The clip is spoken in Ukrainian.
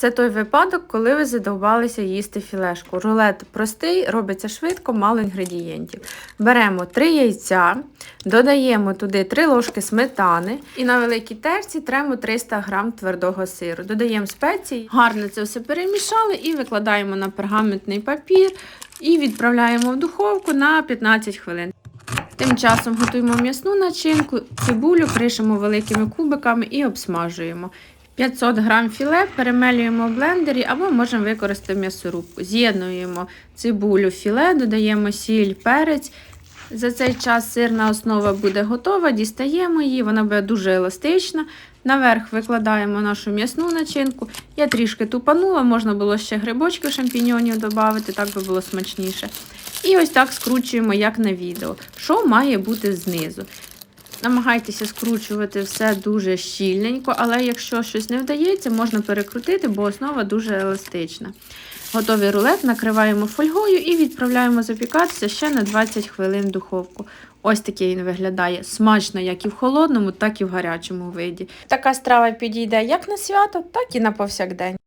Це той випадок, коли ви задовбалися їсти філешку. Рулет простий, робиться швидко, мало інгредієнтів. Беремо 3 яйця, додаємо туди 3 ложки сметани і на великій терці тремо 300 г твердого сиру. Додаємо спеції, гарно це все перемішали і викладаємо на пергаментний папір і відправляємо в духовку на 15 хвилин. Тим часом готуємо м'ясну начинку, цибулю кришимо великими кубиками і обсмажуємо. 500 г філе перемелюємо в блендері або можемо використати м'ясорубку. З'єднуємо цибулю, філе, додаємо сіль, перець. За цей час сирна основа буде готова, дістаємо її, вона буде дуже еластична. Наверх викладаємо нашу м'ясну начинку. Я трішки тупанула, можна було ще грибочки шампіньонів додати, так би було смачніше. І ось так скручуємо, як на відео. Що має бути знизу? Намагайтеся скручувати все дуже щільненько, але якщо щось не вдається, можна перекрутити, бо основа дуже еластична. Готовий рулет накриваємо фольгою і відправляємо запікатися ще на 20 хвилин в духовку. Ось такий він виглядає смачно як і в холодному, так і в гарячому виді. Така страва підійде як на свято, так і на повсякдень.